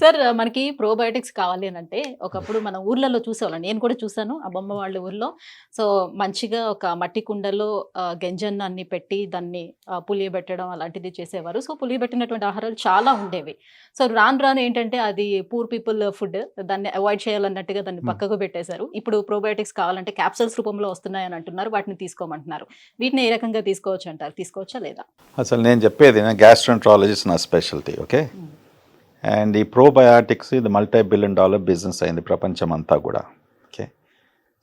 Sir మనకి probiotics కావాలి అని అంటే ఒకప్పుడు మన ఊర్లలో చూసేవాళ్ళం. నేను కూడా చూసాను ఆ బొమ్మ వాళ్ళ ఊర్లో. సో మంచిగా ఒక మట్టి కుండలో గంజన్నాన్ని పెట్టి దాన్ని పులియబెట్టడం అలాంటిది చేసేవారు. సో పులియబెట్టినటువంటి ఆహారాలు చాలా ఉండేవి. సో రాను రాను ఏంటంటే అది పూర్ పీపుల్ ఫుడ్ దాన్ని అవాయిడ్ చేయాలన్నట్టుగా దాన్ని. పక్కకు పెట్టేశారు. ఇప్పుడు ప్రోబయోటిక్స్ కావాలంటే క్యాప్సల్స్ రూపంలో వస్తున్నాయని అంటున్నారు. వాటిని తీసుకోమంటున్నారు. వీటిని ఏ రకంగా తీసుకోవచ్చు అంటారు? తీసుకోవచ్చా లేదా? అసలు నేను చెప్పేది గ్యాస్ట్రంట్రాలజిస్ట్ నా స్పెషాలిటీ ఓకే. అండ్ ఈ ప్రోబయాటిక్స్ ఇది మల్టీ బిలియన్ డాలర్ బిజినెస్ అయింది ప్రపంచం అంతా కూడా. ఓకే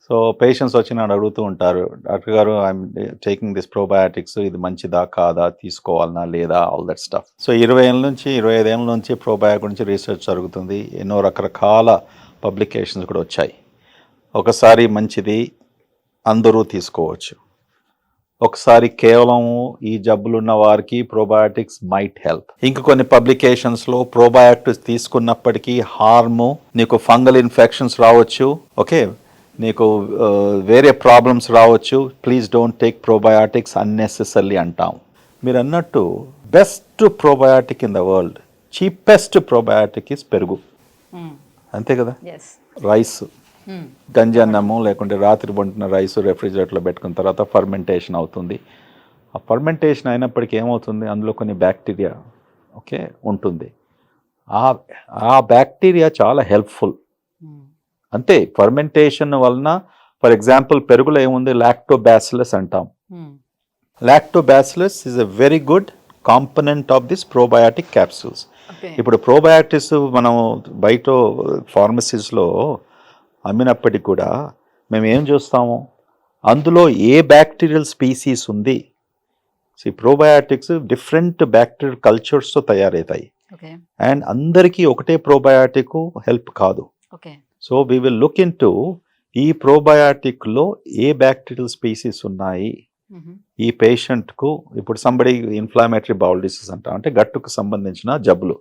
సో పేషెంట్స్ వచ్చి నన్ను అడుగుతూ ఉంటారు డాక్టర్ గారు ఐఎమ్ టేకింగ్ దిస్ ప్రోబయాటిక్స్ ఇది మంచిదా కాదా తీసుకోవాలనా లేదా ఆల్ దట్ స్టఫ్ సో ఇరవై ఏళ్ళ నుంచి ఇరవై ఐదు ఏళ్ళ నుంచి ప్రోబయాటిక్ గురించి రీసెర్చ్ జరుగుతుంది. ఎన్నో రకరకాల పబ్లికేషన్స్ కూడా వచ్చాయి. ఒకసారి మంచిది అందరూ తీసుకోవచ్చు. ఒకసారి కేవలం ఈ జబ్బులున్న వారికి ప్రోబయాటిక్స్ మైట్ హెల్ప్ ఇంక కొన్ని పబ్లికేషన్స్లో ప్రోబయాటిక్స్ తీసుకున్నప్పటికీ హార్మ్ నీకు ఫంగల్ ఇన్ఫెక్షన్స్ రావచ్చు ఓకే నీకు ఆ, వేరే ప్రాబ్లమ్స్ రావచ్చు. Please don't take probiotics unnecessary అంటాం. మీరు అన్నట్టు best probiotic in the world cheapest probiotic is పెరుగు అంతే కదా? రైస్ గంజి అన్నము లేకుంటే రాత్రి వండిన రైస్ రెఫ్రిజిరేటర్లో పెట్టుకున్న తర్వాత ఫర్మెంటేషన్ అవుతుంది. ఆ ఫర్మెంటేషన్ అయినప్పటికీ ఏమవుతుంది? అందులో కొన్ని బ్యాక్టీరియా ఓకే ఉంటుంది. ఆ ఆ బ్యాక్టీరియా చాలా హెల్ప్ఫుల్ అంతే ఫర్మెంటేషన్ వలన ఫర్ ఎగ్జాంపుల్ పెరుగులో ఏముంది? లాక్టోబాసిలస్ అంటాం. Lactobacillus is a very good component of this probiotic capsules ఇప్పుడు ప్రోబయాటిక్స్ మనం బయట ఫార్మసీస్లో అమ్మినప్పటికీ కూడా మేము ఏం చూస్తాము? అందులో ఏ బ్యాక్టీరియల్ స్పీసీస్ ఉంది? ఈ ప్రోబయాటిక్స్ డిఫరెంట్ బ్యాక్టీరియల్ కల్చర్స్తో తయారవుతాయి అండ్ అందరికీ ఒకటే ప్రోబయాటిక్ హెల్ప్ కాదు. Okay. So we will look into ఈ ప్రోబయాటిక్లో ఏ బ్యాక్టీరియల్ స్పీసీస్ ఉన్నాయి? ఈ పేషెంట్కు ఇప్పుడు సంబడి ఇన్ఫ్లామేటరీ బౌల్ డిసీజ్ అంటాం అంటే గట్టుకు సంబంధించిన జబ్బులు.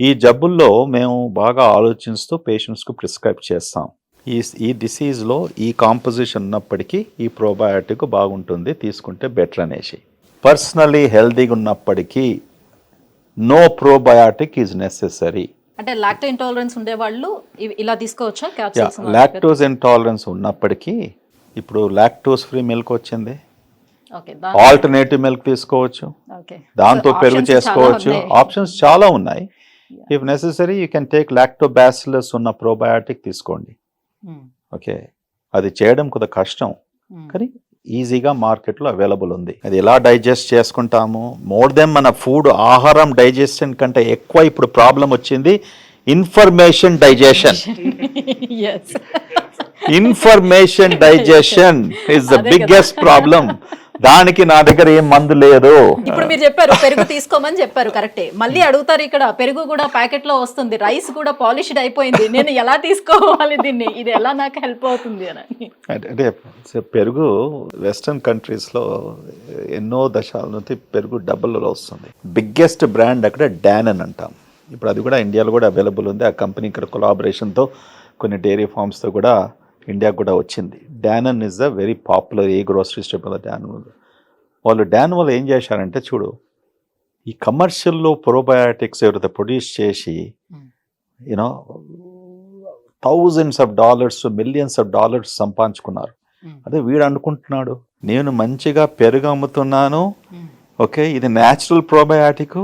ఈ జబ్బుల్లో మేము బాగా ఆలోచిస్తూ పేషెంట్స్కు ప్రిస్క్రైబ్ చేస్తాం. ఈ ఈ డిసీజ్లో ఈ కాంపోజిషన్ ఉన్నప్పటికీ ఈ ప్రోబయాటిక్ బాగుంటుంది తీసుకుంటే బెటర్ అనేసి. పర్సనలీ హెల్తీగా ఉన్నప్పటికీ నో ప్రోబయాటిక్ ఈజ్ నెసెసరీ అంటే లాక్టో ఇంటాలరెన్స్ ఉండే వాళ్ళు ఇలా తీసుకోవచ్చా? లాక్టోజ్ ఇంటాలరెన్స్ ఉన్నప్పటికీ ఇప్పుడు లాక్టోస్ ఫ్రీ మిల్క్ వచ్చింది. ఆల్టర్నేటివ్ మిల్క్ తీసుకోవచ్చు. దాంతో పెరుగు చేసుకోవచ్చు. ఆప్షన్స్ చాలా ఉన్నాయి. If necessary you can take lactobacillus ఉన్న ప్రోబయాటిక్ తీసుకోండి. ఓకే అది చేయడం కొద్ది కష్టం. Hmm. కానీ ఈజీగా మార్కెట్లో అవైలబుల్ ఉంది. అది ఎలా డైజెస్ట్ చేసుకుంటాము? మోర్ దెన్ మన ఫుడ్ ఆహారం డైజెషన్ కంటే ఎక్కువ ఇప్పుడు ప్రాబ్లం వచ్చింది information digestion information digestion is the. Biggest problem దానికి నా దగ్గర ఏం మందు లేదు. ఇప్పుడు మీరు చెప్పారు పెరుగు తీసుకోమని చెప్పారు కరెక్టే. మళ్ళీ అడుగుతారు ఇక్కడ పెరుగు కూడా ప్యాకెట్లో వస్తుంది రైస్ కూడా పాలిష్డ్ అయిపోయింది నేను ఎలా తీసుకోవాలి దీన్ని? ఇది ఎలా నాకు హెల్ప్ అవుతుంది అని. అంటే పెరుగు వెస్టర్న్ కంట్రీస్లో ఎన్నో దశాల నుంచి పెరుగు డబ్బులలో వస్తుంది. బిగ్గెస్ట్ బ్రాండ్ అక్కడ డాన్ అని అంటాం. ఇప్పుడు అది కూడా ఇండియాలో కూడా అవైలబుల్ ఉంది. ఆ కంపెనీ ఇక్కడ కొలాబరేషన్తో కొన్ని డైరీ ఫార్మ్స్తో కూడా ఇండియాకు కూడా వచ్చింది. Dannon is the very popular a grocery step Dannon వాళ్ళు డాన్ వాళ్ళు ఏం చేశారంటే చూడు ఈ కమర్షియల్లో ప్రోబయాటిక్స్ ఎవరైతే ప్రొడ్యూస్ చేసి Hmm. You know thousands of dollars millions of dollars సంపాదించుకున్నారు. అదే వీడు అనుకుంటున్నాడు నేను మంచిగా పెరుగు అమ్ముతున్నాను ఓకే ఇది న్యాచురల్ ప్రోబయాటిక్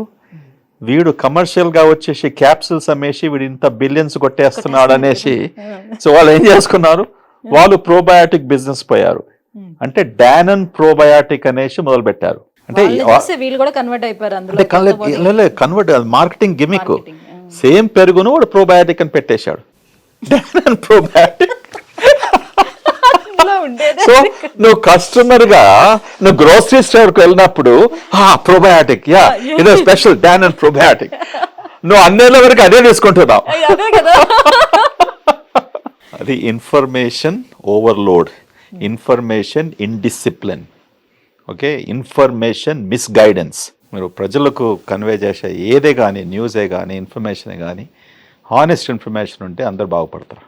వీడు కమర్షియల్గా వచ్చేసి క్యాప్సిల్స్ అమ్మేసి వీడు ఇంత బిలియన్స్ కొట్టేస్తున్నాడు అనేసి సో వాళ్ళు ఏం చేసుకున్నారు? వాళ్ళు ప్రోబయాటిక్ బిజినెస్ పోయారు. అంటే డానన్ ప్రోబయాటిక్ అనేసి మొదలు పెట్టారు అంటే వీళ్ళు కూడా కన్వర్ట్ అయిపోయారు అంటే కన్వర్ట్ మార్కెటింగ్ గిమిక్. సేమ్ పెరుగును వాడు ప్రోబయాటిక్ అని పెట్టేశాడు. డానన్ ప్రోబయాటిక్ సో నువ్వు కస్టమర్గా నువ్వు గ్రోసరీ స్టోర్కు వెళ్ళినప్పుడు ప్రోబయాటిక్ యా ఇదో స్పెషల్ డాన్ అండ్ ప్రోబయాటిక్ నువ్వు అన్నేళ్ళ వరకు అదే తీసుకుంటున్నావు. అది information overload information indiscipline okay information misguidance మీరు ప్రజలకు కన్వే చేసే ఏదే కానీ న్యూసే కానీ ఇన్ఫర్మేషనే కానీ హానెస్ట్ ఇన్ఫర్మేషన్ ఉంటే అందరు బాగుపడతారు.